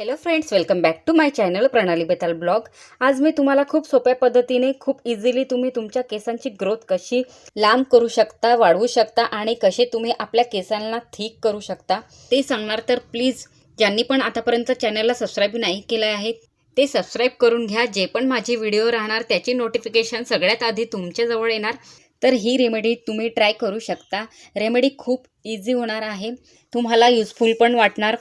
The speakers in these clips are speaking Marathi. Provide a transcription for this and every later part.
Hello friends welcome back to my channel Pranali Betal blog आज मी तुम्हाला खूप सोप्या पद्धतीने खूप इझिली तुम्ही तुमच्या केसांची ग्रोथ कशी लांब करू शकता वाढवू शकता आणि कसे तुम्ही आपल्या केसांना थिक करू शकता ते सांगणार तर प्लीज ज्यांनी पण आतापर्यंत चॅनलला सबस्क्राईब नाही केलं आहे ते सबस्क्राईब करून घ्या. जे पण माझे व्हिडिओ राहणार त्याची नोटिफिकेशन सगळ्यात आधी तुमच्याजवळ येणार. तर ही रेमेडी तुम्ही ट्राय करू शकता. रेमेडी खूप इझी होणार आहे. तुम्हाला युजफुल पण वाटणार.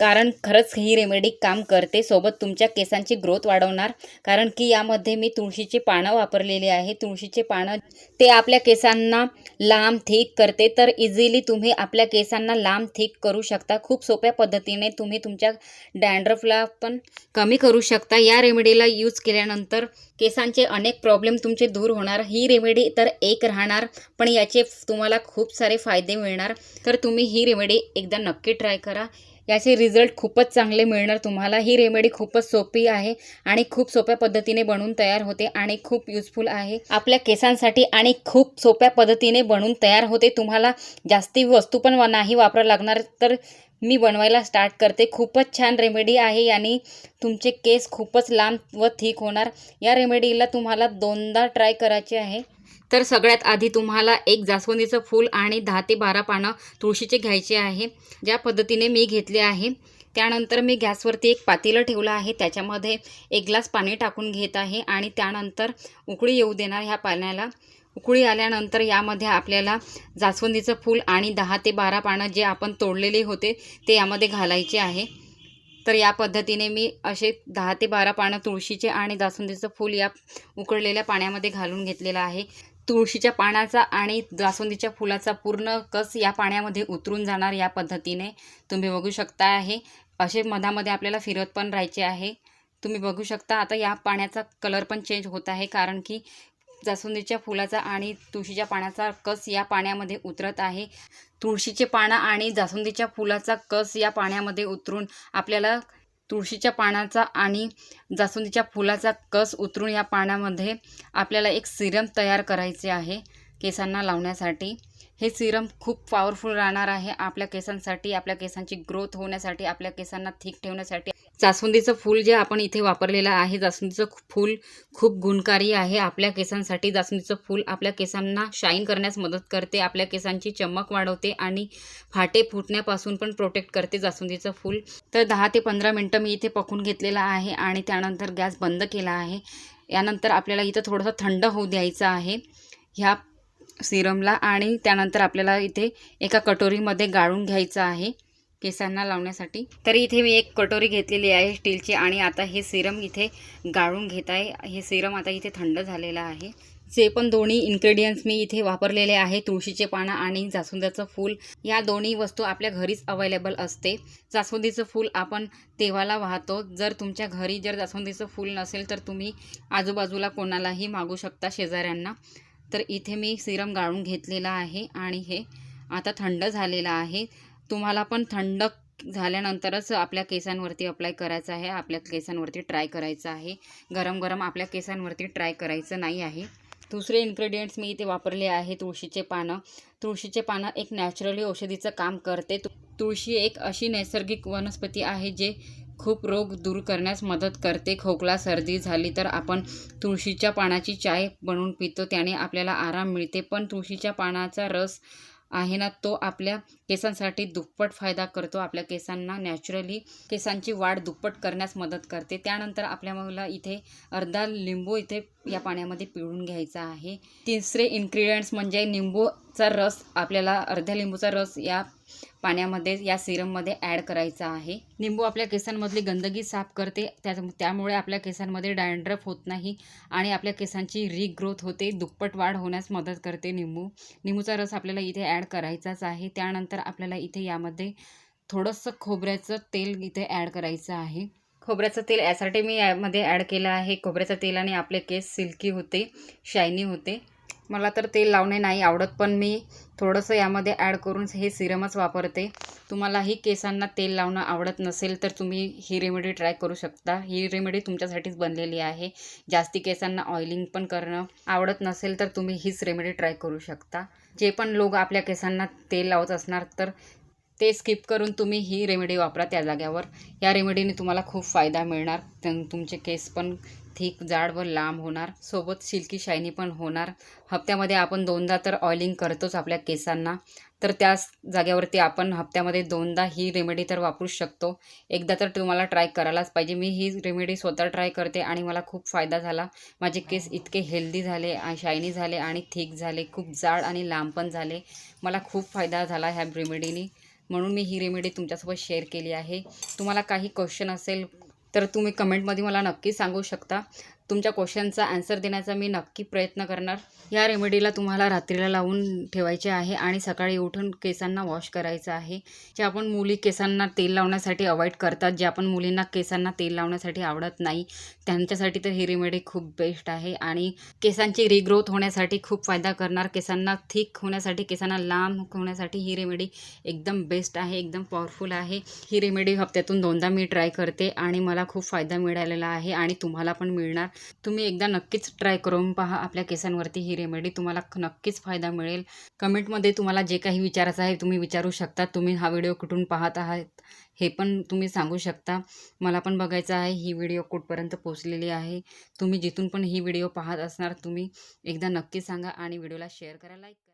कारण खरंच ही रेमेडी काम करते. सोबत तुमच्या केसांची ग्रोथ वाढवणार. कारण की यामध्ये मी तुळशीची पानं वापरलेली आहे. तुळशीचे पानं ते आपल्या केसांना लांब थिक करते. तर इझिली तुम्ही आपल्या केसांना लांब थिक करू शकता. खूप सोप्या पद्धतीने तुम्ही तुमच्या डॅन्ड्रफला पण कमी करू शकता. या रेमेडीला यूज केल्यानंतर केसांचे अनेक प्रॉब्लेम तुमचे दूर होणार. ही रेमेडी तर एक राहणार. पण याचे तुम्हाला खूप सारे फायदे मिळणार. तर तुम्ही ही रेमेडी एकदा नक्की ट्राय करा. याचे रिझल्ट खूपच चांगले मिळणार तुम्हाला. ही रेमेडी खूपच सोपी आहे आणि खूप सोप्या पद्धतीने बनवून तयार होते आणि खूप युजफुल आहे. आपल्या केसांसाठी आणि खूप सोप्या पद्धतीने बनवून तयार होते. तुम्हाला जास्ती वस्तू पण नाही वापरावं लागणार तर मी बनवायला स्टार्ट करते. खूपच छान रेमेडी आहे याने तुमचे केस खूपच लांब व थिक होणार. या रेमेडीला तुम्हाला दोनदा ट्राय करायचे आहे. तर सगळ्यात आधी तुम्हाला एक जास्वंदीचं फूल आणि दहा ते बारा पानं तुळशीचे घ्यायचे आहे ज्या पद्धतीने मी घेतले आहे. त्यानंतर मी गॅसवरती एक पातेलं ठेवलं आहे त्याच्यामध्ये एक ग्लास पाणी टाकून घेत आहे आणि त्यानंतर उकळी येऊ देणार ह्या पाण्याला. उकळी आल्यानंतर यामध्ये आपल्याला जास्वंदीचं फूल आणि दहा ते बारा पानं जे आपण तोडलेले होते ते यामध्ये घालायचे आहे. तर या पद्धतीने मी असे दहा ते बारा पानं तुळशीचे आणि जास्वंदीचं फूल या उकळलेल्या पाण्यामध्ये घालून घेतलेलं आहे. तुळशीच्या पानाचा आणि जास्वंदीच्या फुलाचा पूर्ण कस या पाण्यामध्ये उतरून जाणार या पद्धतीने तुम्ही बघू शकता आहे. असे मधामध्ये आपल्याला फिरत पण राहायचे आहे. तुम्ही बघू शकता आता या पाण्याचा कलर पण चेंज होत आहे कारण की जास्वंदीच्या फुलाचा आणि तुळशीच्या पाण्याचा कस या पाण्यामध्ये उतरत आहे. तुळशीचे पानं आणि जास्वंदीच्या फुलाचा कस या पाण्यामध्ये उतरून आपल्याला तुळशीच्या पानाचा आणि जास्वंदीच्या फुलाचा कस उतरून या पाण्यामध्ये आपल्याला एक सिरम तयार करायचे आहे केसांना लावण्यासाठी. हे सिरम खूप पॉवरफुल राहणार आहे आपल्या केसांसाठी आपल्या केसांची ग्रोथ होण्यासाठी आपल्या केसांना थिक ठेवण्यासाठी. जास्वंदीचं फूल जे आपण इथे वापरलेलं आहे जास्वंदीचं फूल खूप गुणकारी आहे. आपल्या केसांसाठी जास्वंदीचं फूल आपल्या केसांना शाईन करण्यास मदत करते आपल्या केसांची चमक वाढवते आणि फाटे फुटण्यापासून पण प्रोटेक्ट करते जास्वंदीचं फूल. तर दहा ते पंधरा मिनटं मी इथे पकून घेतलेलं आहे आणि त्यानंतर गॅस बंद केला आहे. यानंतर आपल्याला इथं थोडंसं थंड होऊ द्यायचं आहे ह्या सिरमला आणि त्यानंतर आपल्याला इथे एका कटोरीमध्ये गाळून घ्यायचं आहे. केसांना लावण्यासाठी. तर इथे मी एक कटोरी घेतलेली आहे स्टीलची आणि आता हे सिरम इथे गाळून घेत आहे. हे सिरम आता इथे थंड झालेलं आहे. जे पण दोन्ही इन्ग्रेडियंट्स मी इथे वापरलेले आहे तुळशीचे पानं आणि जास्वंदाचं फूल या दोन्ही वस्तू आपल्या घरीच अवेलेबल असते. जास्वंदीचं फूल आपण तेव्हाला वाहतो. जर तुमच्या घरी जर जास्वंदीचं फूल नसेल तर तुम्ही आजूबाजूला कोणालाही मागू शकता शेजाऱ्यांना. तर इथे मी सिरम गाळून घेतलेला आहे आणि हे आता थंड झालेलं आहे. तुम्हाला पण थंड झाल्यानंतरच आपल्या केसांवरती अप्लाय करायचं आहे. आपल्या केसांवरती ट्राय करायचं आहे. गरम गरम आपल्या केसांवरती ट्राय करायचं नाही आहे. दुसरे इन्ग्रेडियंट्स मी इथे वापरले आहे. तुळशीचे पानं. तुळशीचे पानं एक नॅचरली औषधीचं काम करते. तु तुळशी एक अशी नैसर्गिक वनस्पती आहे जे खूप रोग दूर करण्यास मदत करते. खोकला सर्दी झाली तर आपण तुळशीच्या पानाची चाय बनवून पितो. त्याने आपल्याला आराम मिळते. पण तुळशीच्या पानाचा रस आहे ना तो आपल्या केसांसाठी दुप्पट फायदा करतो. आपल्या केसांना नॅचरली केसांची वाढ दुप्पट करण्यास मदत करते. त्यानंतर आपल्या मला इथे अर्धा लिंबू इथे या पाण्यामध्ये पिळून घ्यायचा आहे. तिसरे इन्ग्रेडियंट्स म्हणजे निंबूचा रस. आपल्याला अर्ध्या लिंबूचा रस या पाण्यामध्ये या सिरममध्ये ॲड करायचा आहे. निंबू आपल्या केसांमधली गंदगी साफ करते. त्या त्यामुळे आपल्या केसांमध्ये डँड्रफ होत नाही आणि आपल्या केसांची रिग्रोथ होते. दुप्पट वाढ होण्यास मदत करते निंबू निंबूचा रस आपल्याला इथे ॲड करायचाच आहे. त्यानंतर आपल्याला इथे यामध्ये थोडंसं खोबऱ्याचं तेल इथे ॲड करायचं आहे. खोबऱ्याचं तेल यासाठी मी यामध्ये ॲड केलं आहे. खोबऱ्याच्या तेलाने आपले केस सिल्की होते शायनी होते. मला तर तेल लावणे नाही आवडत पण मी थोडंसं यामध्ये ॲड करून हे सिरमच वापरते. तुम्हालाही केसांना तेल लावणं आवडत नसेल तर तुम्ही ही रेमेडी ट्राय करू शकता. ही रेमेडी तुमच्यासाठीच बनलेली आहे. जास्ती केसांना ऑइलिंग पण करणं आवडत नसेल तर तुम्ही हीच रेमेडी ट्राय करू शकता. जे पण लोक आपल्या केसांना तेल लावत असणार तर ते स्किप करून तुम्ही ही रेमेडी वापरा त्या जाग्यावर. या रेमेडीने तुम्हाला खूप फायदा मिळणार. त्यां- तुमचे केस पण थिक जाड व लांब होणार. सोबत सिल्की शायनी पण होणार. हप्त्यामध्ये आपण दोनदा तर ऑइलिंग करतोच आपल्या केसांना. तर त्याच जाग्यावरती आपण हप्त्यामध्ये दोनदा ही रेमेडी तर वापरू शकतो. एकदा तर तुम्हाला ट्राय करायलाच पाहिजे. मी ही रेमेडी स्वतः ट्राय करते आणि मला खूप फायदा झाला. माझे केस इतके हेल्दी झाले शायनी झाले आणि थिक झाले. खूप जाड आणि लांब पण झाले. मला खूप फायदा झाला ह्या रेमेडीने म्हणून मी ही रेमेडी तुमच्यासोबत शेअर केली आहे. तुम्हाला काही क्वेश्चन असेल तर तुम्ही कमेंटमध्ये मला नक्की सांगू शकता. तुमच्या क्वेश्चनचा आन्सर देण्याचा मी नक्की प्रयत्न करणार. या रेमेडीला तुम्हाला रात्रीला लावून ठेवायचे आहे आणि सकाळी उठून केसांना वॉश करायचं आहे. जे आपण मुली केसांना तेल लावण्यासाठी अवॉइड करतात जे आपण मुलींना केसांना तेल लावण्यासाठी आवडत नाही त्यांच्यासाठी तर ही रेमेडी खूप बेस्ट आहे आणि केसांची रिग्रोथ होण्यासाठी खूप फायदा करणार. केसांना थिक होण्यासाठी केसांना लांब होण्यासाठी ही रेमेडी एकदम बेस्ट आहे एकदम पॉवरफुल आहे. ही रेमेडी हप्त्यातून दोनदा मी ट्राय करते आणि मला खूप फायदा मिळालेला आहे आणि तुम्हाला पण मिळणार. तुम्ही एकदा नक्कीच ट्राय करून पहा आपल्या केसांवरती ही रेमेडी. तुम्हाला ख- नक्कीच फायदा मिळेल. कमेंटमध्ये तुम्हाला जे काही विचारायचं आहे तुम्ही विचारू शकता. तुम्ही हा व्हिडिओ कुठून पाहत आहात हे पण तुम्ही सांगू शकता. मला पण बघायचं आहे. ही व्हिडिओ कुठपर्यंत पोचलेली आहे? तुम्ही जिथून पण ही व्हिडिओ पाहत असणार तुम्ही एकदा नक्की सांगा आणि व्हिडिओला शेअर करा लाईक करा.